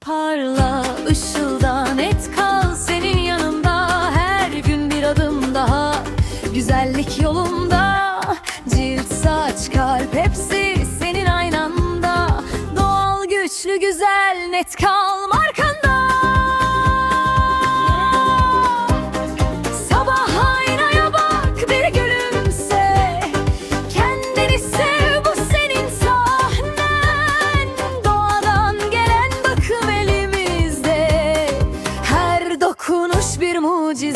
Parla, ışıldan, et kal senin yanımda Her gün bir adım daha. Güzellik yolunda. Cilt, saç, kalp hepsi senin aynanda. Doğal, güçlü, güzel, net kalma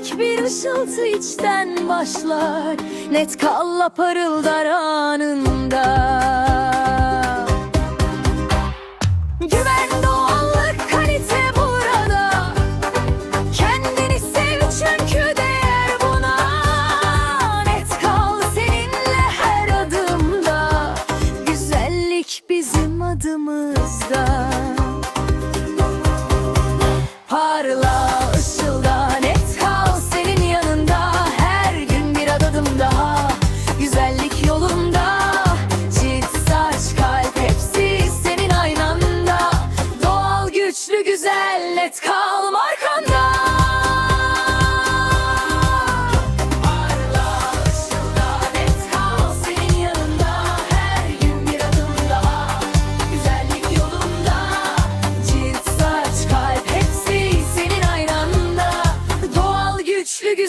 Minik bir ışıltı içten başlar. Net kalla parıldar anında.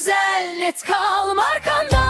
güzel net kalm arkamda